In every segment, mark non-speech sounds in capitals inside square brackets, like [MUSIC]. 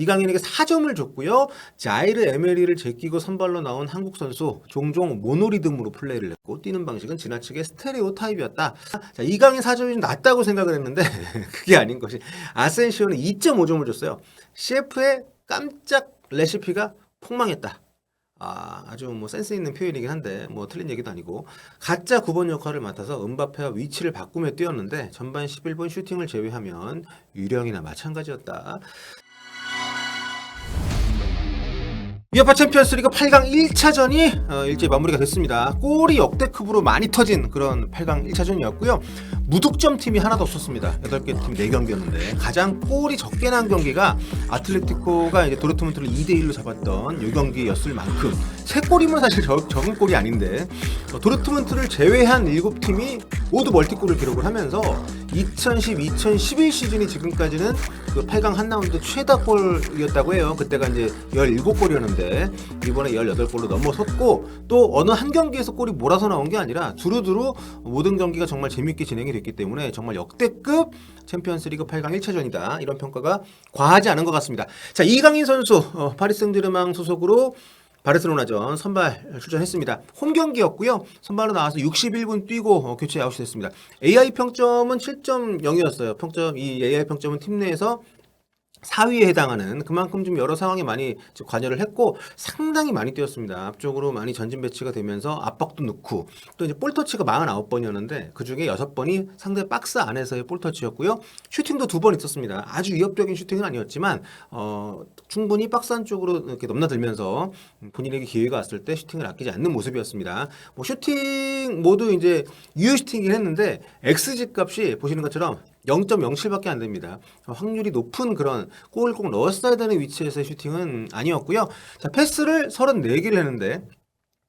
이강인에게 4점을 줬고요. 자이르 에메리를 제끼고 선발로 나온 한국 선수 종종 모노리듬으로 플레이를 했고 뛰는 방식은 지나치게 스테레오 타입이었다. 자, 이강인 4점이 좀 낮다고 생각을 했는데 [LAUGHS] 그게 아닌 것이 아센시오는 2.5점을 줬어요. CF의 깜짝 레시피가 폭망했다. 아, 아주 뭐 센스 있는 표현이긴 한데 뭐 틀린 얘기도 아니고 가짜 9번 역할을 맡아서 은바페와 위치를 바꾸며 뛰었는데 전반 11분 슈팅을 제외하면 유령이나 마찬가지였다. 유에파 챔피언스리그 8강 1차전이 어, 일제히 마무리가 됐습니다. 골이 역대급으로 많이 터진 그런 8강 1차전이었고요. 무득점 팀이 하나도 없었습니다. 8개 팀 4경기였는데 가장 골이 적게 난 경기가 아틀레티코가 이제 도르트문트를 2대 1로 잡았던 이 경기였을 만큼 세 골이면 사실 적, 적은 골이 아닌데 어, 도르트문트를 제외한 7팀이 모두 멀티골을 기록을 하면서 2010-2011 시즌이 지금까지는 그 8강 한 라운드 최다 골이었다고 해요. 그때가 이제 17골이었는데 이번에 18골로 넘어섰고 또 어느 한 경기에서 골이 몰아서 나온 게 아니라 두루두루 모든 경기가 정말 재밌게 진행이 됐기 때문에 정말 역대급 챔피언스리그 8강 1차전이다. 이런 평가가 과하지 않은 것 같습니다. 자, 이강인 선수 어, 파리 생제르맹 소속으로 바르셀로나전 선발 출전했습니다. 홈 경기였고요. 선발로 나와서 61분 뛰고 어, 교체 아웃이 됐습니다. AI 평점은 7.0이었어요. 평점 이 AI 평점은 팀 내에서 4위에 해당하는 그만큼 좀 여러 상황에 많이 좀 관여를 했고 상당히 많이 뛰었습니다. 앞쪽으로 많이 전진 배치가 되면서 압박도 넣고 또 이제 볼 터치가 49번이었는데 그 중에 6번이 상대 박스 안에서의 볼 터치였고요. 슈팅도 두 번 있었습니다. 아주 위협적인 슈팅은 아니었지만 어, 충분히 박스 안쪽으로 이렇게 넘나들면서 본인에게 기회가 왔을 때 슈팅을 아끼지 않는 모습이었습니다. 뭐 슈팅 모두 이제 유효 슈팅이긴 했는데 XG 값이 보시는 것처럼 0.07밖에 안 됩니다. 확률이 높은 그런 골을 꼭 넣었어야 되는 위치에서의 슈팅은 아니었고요. 자, 패스를 34개를 했는데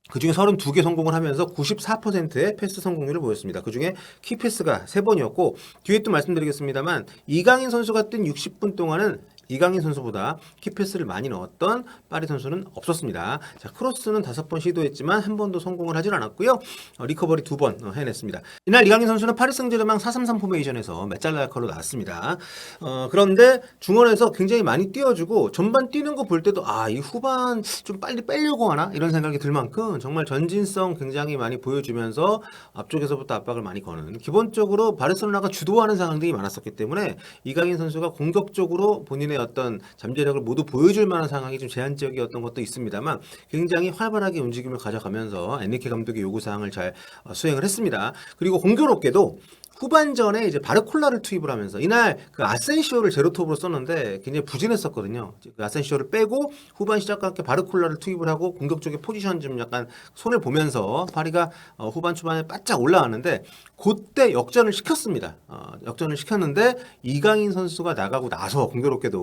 그중에 32개 성공을 하면서 94%의 패스 성공률을 보였습니다. 그중에 키패스가 3번이었고 뒤에 또 말씀드리겠습니다만 이강인 선수가 뛴 60분 동안은 이강인 선수보다 키패스를 많이 넣었던 파리 선수는 없었습니다. 자, 크로스는 다섯 번 시도했지만 한 번도 성공을 하질 않았고요. 어, 리커버리 두 번 해냈습니다. 이날 이강인 선수는 파리 생제르맹 433 포메이션에서 메짤라 역할로 나왔습니다. 어, 그런데 중원에서 굉장히 많이 뛰어주고 전반 뛰는 거 볼 때도 아, 이 후반 좀 빨리 빼려고 하나 이런 생각이 들 만큼 정말 전진성 굉장히 많이 보여주면서 앞쪽에서부터 압박을 많이 거는 기본적으로 바르셀로나가 주도하는 상황들이 많았었기 때문에 이강인 선수가 공격적으로 본인의 어떤 잠재력을 모두 보여줄 만한 상황이 좀 제한적이었던 것도 있습니다만 굉장히 활발하게 움직임을 가져가면서 엔리케 감독의 요구 사항을 잘 어, 수행을 했습니다. 그리고 공교롭게도 후반전에 이제 바르콜라를 투입을 하면서 이날 그 아센시오를 제로톱으로 썼는데 굉장히 부진했었거든요. 그 아센시오를 빼고 후반 시작과 함께 바르콜라를 투입을 하고 공격 쪽의 포지션 좀 약간 손을 보면서 파리가 어, 후반 초반에 바짝 올라왔는데 그때 역전을 시켰습니다. 어, 역전을 시켰는데 이강인 선수가 나가고 나서 공교롭게도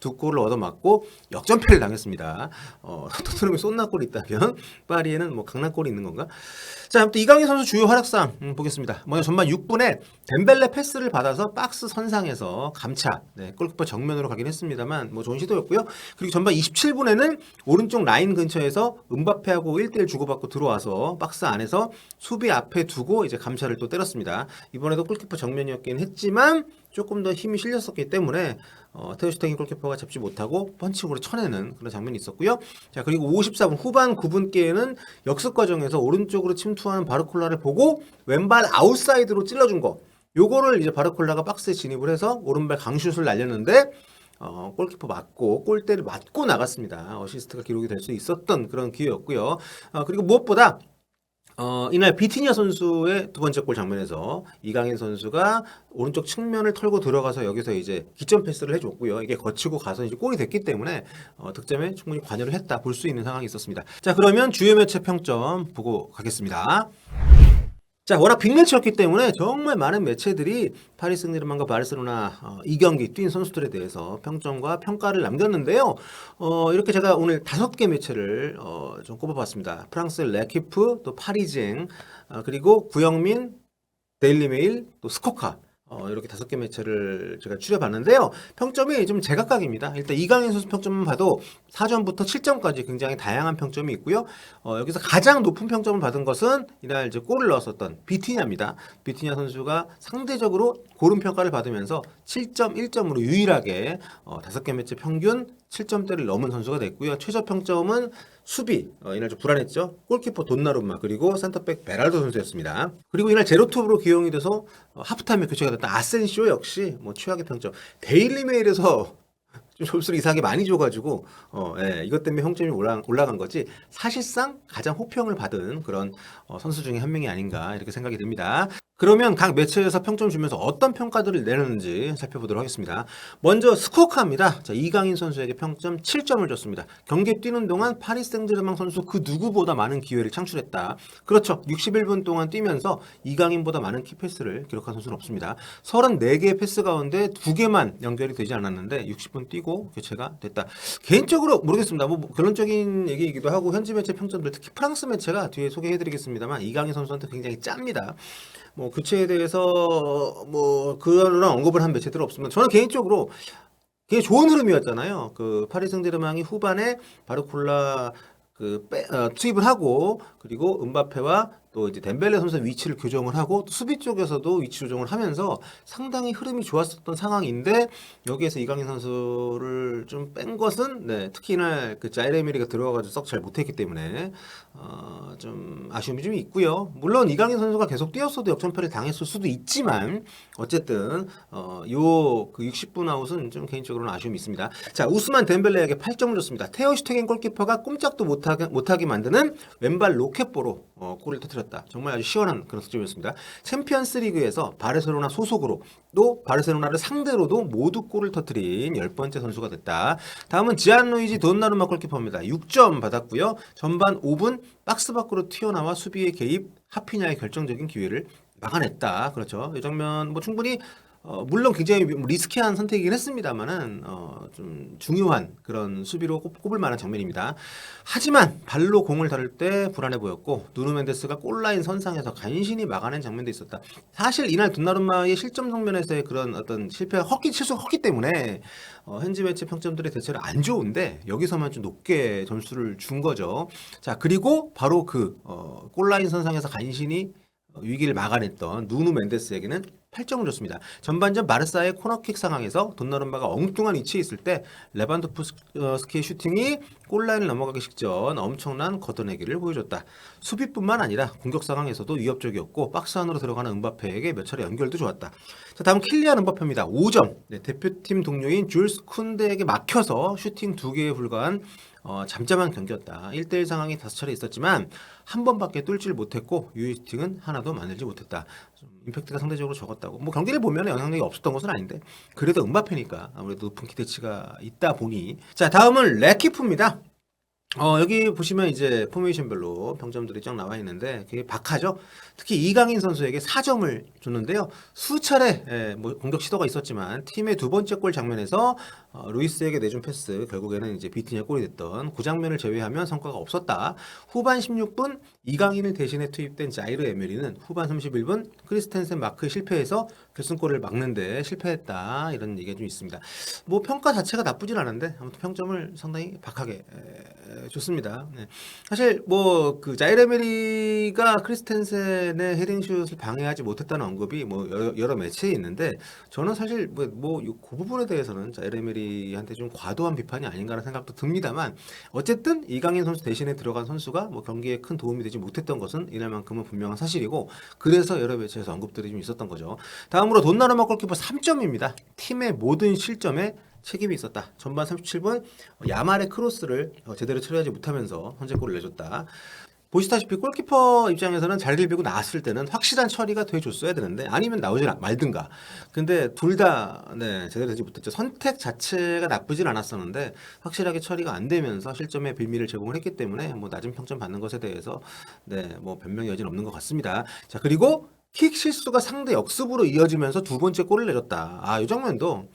두 골을 얻어맞고 역전패를 당했습니다. 어, 토트넘에 쏜나골이 있다면 파리에는 뭐 강남골이 있는 건가? 자, 아무튼 이강인 선수 주요 활약상 음, 보겠습니다. 먼저 전반 6분에 덴벨레 패스를 받아서 박스 선상에서 감차, 네, 골키퍼 정면으로 가긴 했습니다만 뭐 좋은 시도였고요. 그리고 전반 27분에는 오른쪽 라인 근처에서 은바페하고 1대1 주고받고 들어와서 박스 안에서 수비 앞에 두고 이제 감차를 또 때렸습니다. 이번에도 골키퍼 정면이었긴 했지만 조금 더 힘이 실렸었기 때문에 어, 테오슈탱이 골키퍼가 잡지 못하고 펀치골을 쳐내는 그런 장면이 있었고요. 자 그리고 54분 후반 9분께에는 역습 과정에서 오른쪽으로 침투하는 바르콜라를 보고 왼발 아웃사이드로 찔러준 거. 요거를 이제 바르콜라가 박스에 진입을 해서 오른발 강슛을 날렸는데 어, 골키퍼 맞고 골대를 맞고 나갔습니다. 어시스트가 기록이 될 수 있었던 그런 기회였고요. 어, 그리고 무엇보다 어, 이날 비티니아 선수의 두 번째 골 장면에서 이강인 선수가 오른쪽 측면을 털고 들어가서 여기서 이제 기점 패스를 해줬고요. 이게 거치고 가서 이제 골이 됐기 때문에 어, 득점에 충분히 관여를 했다 볼 수 있는 상황이 있었습니다. 자 그러면 주요 매체 평점 보고 가겠습니다. 자, 워낙 빅매치였기 때문에 정말 많은 매체들이 파리 승리르만과 바르셀로나 어, 이 경기 뛴 선수들에 대해서 평점과 평가를 남겼는데요. 어, 이렇게 제가 오늘 다섯 개 매체를 어, 좀 꼽아봤습니다. 프랑스 레키프, 또 파리쟁, 어, 그리고 구영민, 데일리메일, 또 스코카 어, 이렇게 다섯 개 매체를 제가 추려봤는데요. 평점이 좀 제각각입니다. 일단 이강인 선수 평점만 봐도 4점부터 7점까지 굉장히 다양한 평점이 있고요. 어, 여기서 가장 높은 평점을 받은 것은 이날 이제 골을 넣었었던 비티냐입니다. 비티냐 선수가 상대적으로 고른 평가를 받으면서 7.1점으로 유일하게 어, 다섯 개 매체 평균 7점대를 넘은 선수가 됐고요. 최저 평점은 수비 어, 이날 좀 불안했죠. 골키퍼 돈나룸마 그리고 센터백 베랄도 선수였습니다. 그리고 이날 제로톱으로 기용이 돼서 어, 하프타임에 교체가 됐던 아센시오 역시 뭐 최악의 평점. 데일리메일에서 [LAUGHS] 좀 점수를 이상하게 많이 줘가지고 어, 예, 이것 때문에 평점이 올라, 올라간 거지 사실상 가장 호평을 받은 그런 어, 선수 중에 한 명이 아닌가 이렇게 생각이 듭니다. 그러면 각 매체에서 평점 주면서 어떤 평가들을 내렸는지 살펴보도록 하겠습니다. 먼저 스코어카입니다. 자, 이강인 선수에게 평점 7점을 줬습니다. 경기 뛰는 동안 파리 생제르맹 선수 그 누구보다 많은 기회를 창출했다. 그렇죠. 61분 동안 뛰면서 이강인보다 많은 키패스를 기록한 선수는 없습니다. 34개의 패스 가운데 2개만 연결이 되지 않았는데 60분 뛰고 교체가 됐다. 개인적으로 모르겠습니다. 뭐 결론적인 얘기이기도 하고 현지 매체 평점들 특히 프랑스 매체가 뒤에 소개해드리겠습니다만 이강인 선수한테 굉장히 짭니다. 뭐 교체에 대해서 뭐 그런 언급을 한 매체들 없으면 저는 개인적으로 그게 좋은 흐름이었잖아요. 그 파리 생제르맹이 후반에 바르콜라 그 빼, 어, 투입을 하고 그리고 은바페와 또 이제 덴벨레 선수 위치를 교정을 하고 또 수비 쪽에서도 위치 조정을 하면서 상당히 흐름이 좋았었던 상황인데 여기에서 이강인 선수를 좀 뺀 것은 네, 특히 이날 그 자이레미리가 들어와가지고 썩 잘 못했기 때문에 어, 좀 아쉬움이 좀 있고요. 물론 이강인 선수가 계속 뛰었어도 역전패를 당했을 수도 있지만 어쨌든 어, 요그 60분 아웃은 좀 개인적으로는 아쉬움이 있습니다. 자 우스만 덴벨레에게 8점을 줬습니다. 테오 슈테겐 골키퍼가 꼼짝도 못하게, 못하게 만드는 왼발 로켓보로 어, 골을 터뜨렸다. 정말 아주 시원한 그런 득점이었습니다. 챔피언스 리그에서 바르셀로나 소속으로 또 바르셀로나를 상대로도 모두 골을 터뜨린 열 번째 선수가 됐다. 다음은 지안루이지 돈나루마 골키퍼입니다. 6점 받았고요. 전반 5분 박스 밖으로 튀어나와 수비에 개입 하피냐의 결정적인 기회를 막아냈다. 그렇죠. 이 장면 뭐 충분히 어, 물론 굉장히 리스키한 선택이긴 했습니다만은 어, 좀 중요한 그런 수비로 꼽, 꼽을 만한 장면입니다. 하지만 발로 공을 다룰 때 불안해 보였고 누누 멘데스가 골라인 선상에서 간신히 막아낸 장면도 있었다. 사실 이날 돈나룸마의 실점 장면에서의 그런 어떤 실패, 헛기 실수가 컸기 때문에 어, 현지 매체 평점들이 대체로 안 좋은데 여기서만 좀 높게 점수를 준 거죠. 자 그리고 바로 그 어, 골라인 선상에서 간신히 어, 위기를 막아냈던 누누 멘데스에게는 8점을 줬습니다. 전반전 바르사의 코너킥 상황에서 돈나룸마가 엉뚱한 위치에 있을 때 레반도프스키의 슈팅이 골라인을 넘어가기 직전 엄청난 걷어내기를 보여줬다. 수비뿐만 아니라 공격 상황에서도 위협적이었고 박스 안으로 들어가는 은바페에게 몇 차례 연결도 좋았다. 자 다음 킬리안 은바페입니다. 5점. 네, 대표팀 동료인 줄스 쿤데에게 막혀서 슈팅 2개에 불과한 어, 잠잠한 경기였다. 1대1 상황이 다섯 차례 있었지만 한 번밖에 뚫지를 못했고 유이스팅은 하나도 만들지 못했다. 좀 임팩트가 상대적으로 적었다고. 뭐 경기를 보면 영향력이 없었던 것은 아닌데 그래도 은바페니까 아무래도 높은 기대치가 있다 보니 자 다음은 레키프입니다. 어, 여기 보시면 이제 포메이션별로 평점들이 쫙 나와 있는데 그게 박하죠. 특히 이강인 선수에게 4점을 줬는데요. 수차례 예, 뭐 공격 시도가 있었지만 팀의 두 번째 골 장면에서 어, 루이스에게 내준 패스 결국에는 이제 비티냐 골이 됐던 그 장면을 제외하면 성과가 없었다. 후반 16분 이강인을 대신해 투입된 자이르 에메리는 후반 31분 크리스텐센 마크 실패해서 결승골을 막는데 실패했다 이런 얘기가 좀 있습니다. 뭐 평가 자체가 나쁘진 않은데 아무튼 평점을 상당히 박하게 에, 줬습니다. 네. 사실 뭐 그 자이레메리가 크리스텐센의 헤딩슛을 방해하지 못했다는 언급이 뭐 여러, 여러 매체에 있는데 저는 사실 뭐그 부분에 대해서는 자이레메리 한테 좀 과도한 비판이 아닌가라는 생각도 듭니다만 어쨌든 이강인 선수 대신에 들어간 선수가 뭐 경기에 큰 도움이 되지 못했던 것은 이날만큼은 분명한 사실이고 그래서 여러 매체에서 언급들이 좀 있었던 거죠. 다음으로 돈나르마 골키퍼 3점입니다. 팀의 모든 실점에 책임이 있었다. 전반 37분 야말의 크로스를 어, 제대로 처리하지 못하면서 선제골을 내줬다. 보시다시피 골키퍼 입장에서는 자리를 비고 나왔을 때는 확실한 처리가 돼 줬어야 되는데 아니면 나오지 말든가. 근데 둘 다 네, 제대로 되지 못했죠. 선택 자체가 나쁘진 않았었는데 확실하게 처리가 안 되면서 실점의 빌미를 제공을 했기 때문에 뭐 낮은 평점 받는 것에 대해서 네, 뭐 변명의 여지는 없는 것 같습니다. 자, 그리고 킥 실수가 상대 역습으로 이어지면서 두 번째 골을 내줬다. 아, 이 장면도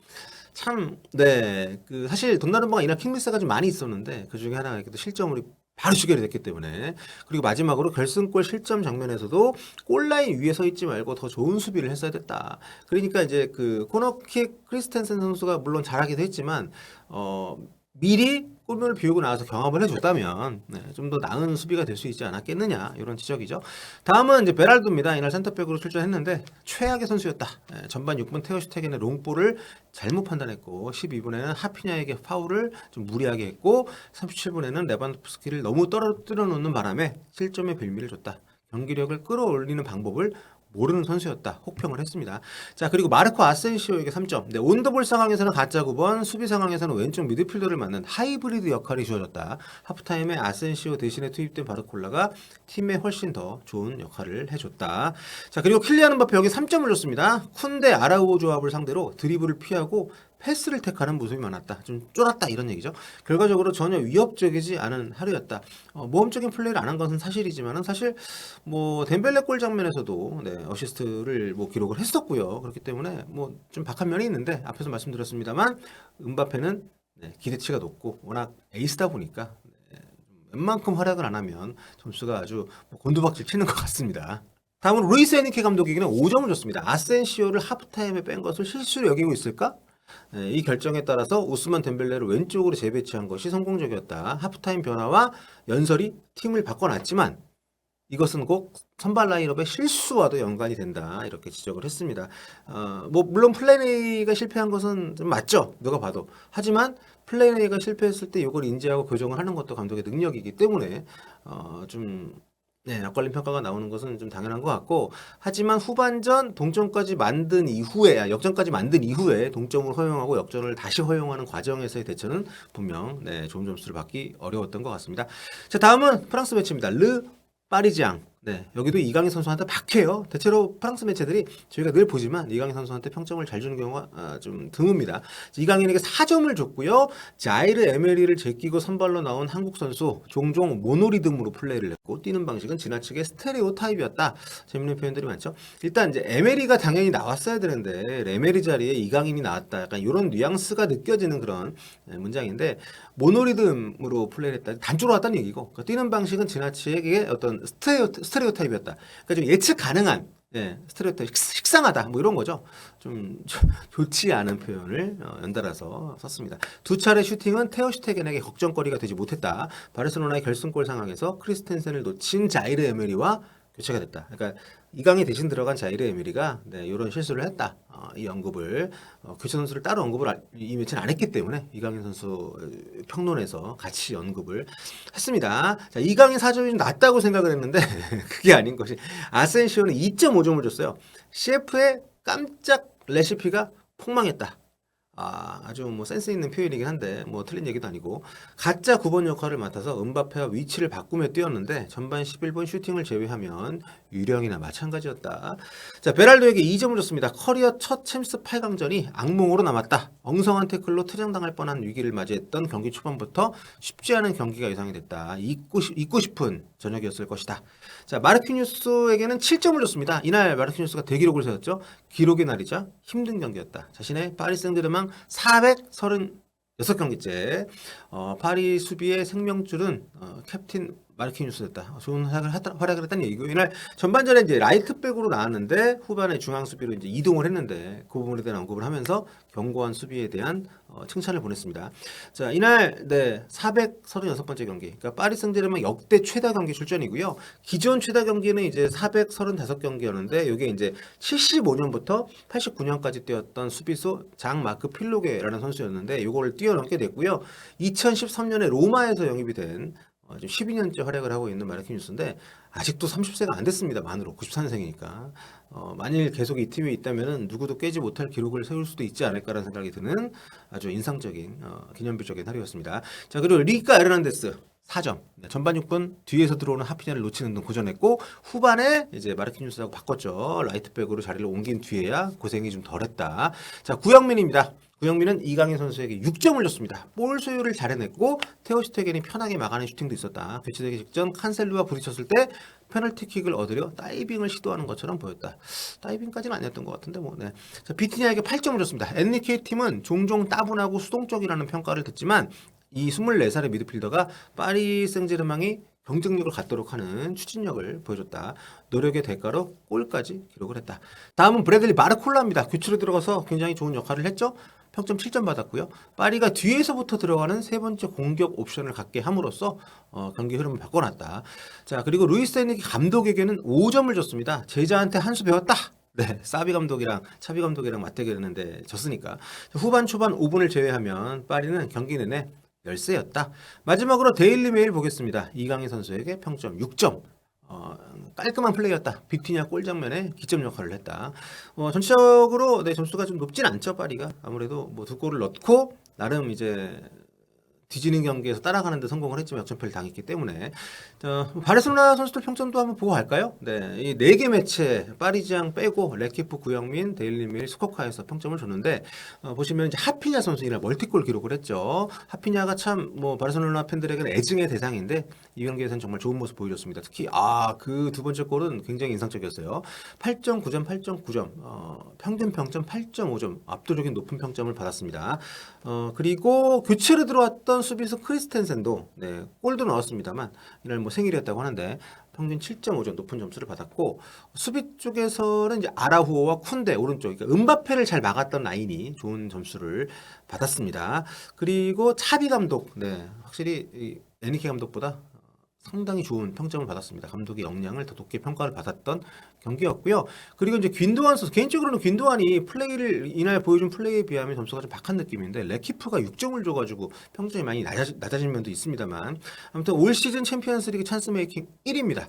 참, 네, 그 사실 돈나룸마가 이날 킹미스가 좀 많이 있었는데 그 중에 하나가 이렇게 또 실점으로 바로 추결이 됐기 때문에 그리고 마지막으로 결승골 실점 장면에서도 골라인 위에 서 있지 말고 더 좋은 수비를 했어야 됐다. 그러니까 이제 그 코너킥 크리스텐센 선수가 물론 잘하기도 했지만 어 미리 골문을 비우고 나와서 경합을 해줬다면 네, 좀더 나은 수비가 될 수 있지 않았겠느냐 이런 지적이죠. 다음은 이제 베랄도입니다. 이날 센터백으로 출전했는데 최악의 선수였다. 네, 전반 6분 테오슈테겐의 롱볼을 잘못 판단했고 12분에는 하피냐에게 파울을 좀 무리하게 했고 37분에는 레반도프스키를 너무 떨어뜨려 놓는 바람에 실점의 빌미를 줬다. 경기력을 끌어올리는 방법을 모르는 선수였다. 혹평을 했습니다. 자, 그리고 마르코 아센시오에게 3점. 네, 온더볼 상황에서는 가짜 9번, 수비 상황에서는 왼쪽 미드필더를 맡는 하이브리드 역할이 주어졌다. 하프타임에 아센시오 대신에 투입된 바르콜라가 팀에 훨씬 더 좋은 역할을 해줬다. 자, 그리고 킬리안 음바페 여기 3점을 줬습니다. 쿤데 아라우오 조합을 상대로 드리블을 피하고 패스를 택하는 모습이 많았다. 좀 쫄았다 이런 얘기죠. 결과적으로 전혀 위협적이지 않은 하루였다. 어, 모험적인 플레이를 안 한 것은 사실이지만은 사실 뭐 덴벨레 골 장면에서도 네, 어시스트를 뭐 기록을 했었고요. 그렇기 때문에 뭐 좀 박한 면이 있는데 앞에서 말씀드렸습니다만 음바페는 네, 기대치가 높고 워낙 에이스다 보니까 네, 좀 웬만큼 활약을 안 하면 점수가 아주 뭐 곤두박질 치는 것 같습니다. 다음은 루이스 에니케 감독에게는 5점을 줬습니다. 아센시오를 하프타임에 뺀 것을 실수로 여기고 있을까? 네, 이 결정에 따라서 우스만 덴벨레를 왼쪽으로 재배치한 것이 성공적이었다. 하프타임 변화와 연설이 팀을 바꿔놨지만 이것은 꼭 선발 라인업의 실수와도 연관이 된다 이렇게 지적을 했습니다. 어, 뭐 물론 플레이가 실패한 것은 좀 맞죠 누가 봐도 하지만 플레이가 실패했을 때 이걸 인지하고 교정을 하는 것도 감독의 능력이기 때문에 어, 좀 네, 약관림 평가가 나오는 것은 좀 당연한 것 같고 하지만 후반전 동점까지 만든 이후에 아, 역전까지 만든 이후에 동점을 허용하고 역전을 다시 허용하는 과정에서의 대처는 분명 네, 좋은 점수를 받기 어려웠던 것 같습니다. 자 다음은 프랑스 매치입니다. 르 파리지앙. 네, 여기도 이강인 선수한테 박해요. 대체로 프랑스 매체들이 저희가 늘 보지만 이강인 선수한테 평점을 잘 주는 경우가 아, 좀 드뭅니다. 이강인에게 4점을 줬고요. 자이르 에메리를 제끼고 선발로 나온 한국 선수 종종 모노리듬으로 플레이를 했고 뛰는 방식은 지나치게 스테레오 타입이었다. 재밌는 표현들이 많죠. 일단 이제 에메리가 당연히 나왔어야 되는데 에메리 자리에 이강인이 나왔다. 약간 이런 뉘앙스가 느껴지는 그런 네, 문장인데 모노리듬으로 플레이를 했다. 단조로 왔다는 얘기고 그러니까 뛰는 방식은 지나치게 어떤 스테레오, 스테레오 타입이었다. 그러니까 좀 예측 가능한 예, 스테레오 타입, 식- 식상하다 뭐 이런 거죠. 좀 조- [LAUGHS] 좋지 않은 표현을 어, 연달아서 썼습니다. 두 차례 슈팅은 테오 슈테겐에게 걱정거리가 되지 못했다. 바르셀로나의 결승골 상황에서 크리스텐센을 놓친 자이르 에메리와 교체가 됐다. 그러니까 이강이 대신 들어간 자이르 에메리가 네, 이런 실수를 했다. 어, 이 언급을 어, 교체 선수를 따로 언급을 아- 이 매치는 안 했기 때문에 이강인 선수 어, 평론에서 같이 언급을 했습니다. 자, 이강인 4점이 좀 낮다고 생각을 했는데 [LAUGHS] 그게 아닌 것이 아센시오는 2.5점을 줬어요. CF의 깜짝 레시피가 폭망했다. 아, 아주 뭐 센스 있는 표현이긴 한데 뭐 틀린 얘기도 아니고 가짜 9번 역할을 맡아서 은바페와 위치를 바꾸며 뛰었는데 전반 11분 슈팅을 제외하면 유령이나 마찬가지였다. 자, 베랄도에게 2점을 줬습니다. 커리어 첫 챔스 8강전이 악몽으로 남았다. 엉성한 태클로 퇴장당할 뻔한 위기를 맞이했던 경기 초반부터 쉽지 않은 경기가 예상이 됐다. 잊고, 싶- 잊고 싶은 저녁이었을 것이다. 자, 마르키뉴스에게는 7점을 줬습니다. 이날 마르키뉴스가 대기록을 세웠죠. 기록의 날이자 힘든 경기였다. 자신의 파리 생제르맹 436경기째 어, 파리 수비의 생명줄은 어, 캡틴 마르키뉴스였다. 좋은 활약을, 했다, 활약을 했다는 얘기고 이날 전반전에 이제 라이트백으로 나왔는데 후반에 중앙 수비로 이제 이동을 했는데 그 부분에 대한 언급을 하면서 견고한 수비에 대한 어, 칭찬을 보냈습니다. 자 이날 네 436번째 경기, 그러니까 파리 생제르맹 역대 최다 경기 출전이고요. 기존 최다 경기는 이제 435경기였는데 이게 이제 75년부터 89년까지 뛰었던 수비수 장 마크 필로게라는 선수였는데 이거를 뛰어넘게 됐고요. 2013년에 로마에서 영입이 된 어, 지금 12년째 활약을 하고 있는 마르키뉴스인데 아직도 30세가 안 됐습니다. 만으로 94년생이니까 어, 만일 계속 이 팀에 있다면은 누구도 깨지 못할 기록을 세울 수도 있지 않을까라는 생각이 드는 아주 인상적인 어, 기념비적인 하루였습니다. 자 그리고 리카 에르난데스 4점. 네, 전반 6분 뒤에서 들어오는 하피냐를 놓치는 등 고전했고 후반에 이제 마르키뉴스하고 바꿨죠. 라이트백으로 자리를 옮긴 뒤에야 고생이 좀 덜했다. 자 구영민입니다. 구영민은 이강인 선수에게 6점을 줬습니다. 볼 소유를 잘 해냈고 테오시테겐이 편하게 막아낸 슈팅도 있었다. 교체되기 직전 칸셀루와 부딪혔을 때 페널티킥을 얻으려 다이빙을 시도하는 것처럼 보였다. 다이빙까지는 아니었던 것 같은데 뭐. 네. 자, 비티니아에게 8점을 줬습니다. 엔리케 팀은 종종 따분하고 수동적이라는 평가를 듣지만 이 24살의 미드필더가 파리 생제르맹이 경쟁력을 갖도록 하는 추진력을 보여줬다. 노력의 대가로 골까지 기록을 했다. 다음은 브래들리 마르콜라입니다. 교체로 들어가서 굉장히 좋은 역할을 했죠. 평점 7점 받았고요. 파리가 뒤에서부터 들어가는 세 번째 공격 옵션을 갖게 함으로써 어, 경기 흐름을 바꿔놨다. 자 그리고 루이스 에니키 감독에게는 5점을 줬습니다. 제자한테 한 수 배웠다. 네, 사비 감독이랑 차비 감독이랑 맞대결했는데 졌으니까 후반 초반 5분을 제외하면 파리는 경기 내내 열세였다. 마지막으로 데일리 메일 보겠습니다. 이강인 선수에게 평점 6점. 어, 깔끔한 플레이였다. 빅티냐 골 장면에 기점 역할을 했다. 어, 전체적으로 네, 점수가 좀 높진 않죠, 파리가. 아무래도 뭐 두 골을 넣고 나름 이제 뒤지는 경기에서 따라가는데 성공을 했지만 역전패를 당했기 때문에 자, 바르셀로나 선수들 평점도 한번 보고 갈까요? 네, 이 네 개 매체 파리지앙 빼고 레키프, 구영민, 데일리메일, 스코카에서 평점을 줬는데 어, 보시면 이제 하피냐 선수이랑 멀티골 기록을 했죠. 하피냐가 참 뭐 바르셀로나 팬들에게는 애증의 대상인데 이 경기에서는 정말 좋은 모습 보여줬습니다. 특히 아 그 두 번째 골은 굉장히 인상적이었어요. 8.9점, 8.9점, 어, 평균 평점 8.5점, 압도적인 높은 평점을 받았습니다. 어, 그리고 교체로 들어왔던 수비수 크리스텐센도 네, 골도 넣었습니다만 이날 뭐 생일이었다고 하는데 평균 7.5점 높은 점수를 받았고 수비 쪽에서는 이제 아라후오와 쿤데 오른쪽 그러니까 은바페를 잘 막았던 라인이 좋은 점수를 받았습니다. 그리고 차비 감독 네, 확실히 이 에니케 감독보다 상당히 좋은 평점을 받았습니다. 감독의 역량을 더 높게 평가를 받았던 경기였고요. 그리고 이제 균도한 선수 개인적으로는 균도한이 플레이를 이날 보여준 플레이에 비하면 점수가 좀 박한 느낌인데 레키프가 6점을 줘가지고 평점이 많이 낮아지, 낮아진 면도 있습니다만 아무튼 올 시즌 챔피언스리그 찬스 메이킹 1위입니다.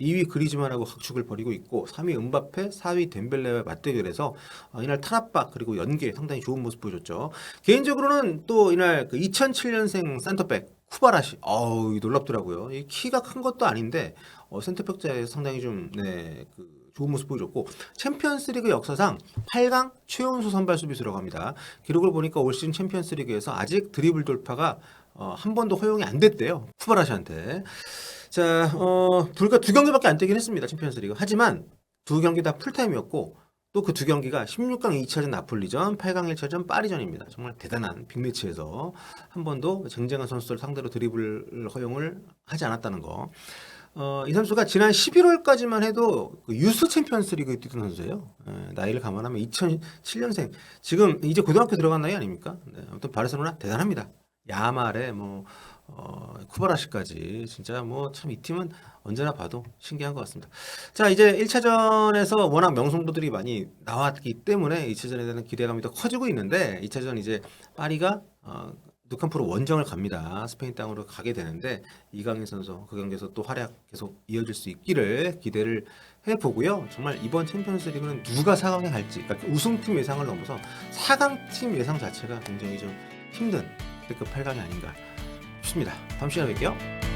2위 그리즈만하고 각축을 벌이고 있고 3위 은바페, 4위 덴벨레와 맞대결해서 어, 이날 타락박 그리고 연계 상당히 좋은 모습 보여줬죠. 개인적으로는 또 이날 그 2007년생 센터백 쿠바라시 어우 놀랍더라고요. 이 키가 큰 것도 아닌데 어, 센터백 자에 상당히 좀 네, 그 좋은 모습 보여줬고 챔피언스리그 역사상 8강 최연소 선발 수비수라고 합니다. 기록을 보니까 올 시즌 챔피언스리그에서 아직 드리블 돌파가 어, 한 번도 허용이 안 됐대요. 쿠바라시한테. 자, 어, 불과 두 경기밖에 안 뛰긴 했습니다. 챔피언스리그. 하지만 두 경기 다 풀타임이었고 또 그 두 경기가 16강 2차전 나폴리전, 8강 1차전 파리전입니다. 정말 대단한 빅매치에서 한 번도 쟁쟁한 선수들 상대로 드리블 허용을 하지 않았다는 거. 어, 이 선수가 지난 11월까지만 해도 그 유스 챔피언스 리그에 뛰던 선수예요. 예, 나이를 감안하면 2007년생. 지금 이제 고등학교 들어간 나이 아닙니까? 네, 아무튼 바르셀로나 대단합니다. 야말에 뭐 어, 쿠바라시까지 진짜 뭐 참 이 팀은 언제나 봐도 신기한 것 같습니다. 자 이제 1차전에서 워낙 명성도들이 많이 나왔기 때문에 2차전에 대한 기대감이 더 커지고 있는데 2차전 이제 파리가 어, 누캄프로 원정을 갑니다. 스페인 땅으로 가게 되는데 이강인 선수 그 경기에서 또 활약 계속 이어질 수 있기를 기대를 해보고요. 정말 이번 챔피언스리그는 누가 4강에 갈지 그러니까 우승팀 예상을 넘어서 4강팀 예상 자체가 굉장히 좀 힘든 특급 8강이 아닌가 싶습니다. 다음 시간에 뵐게요.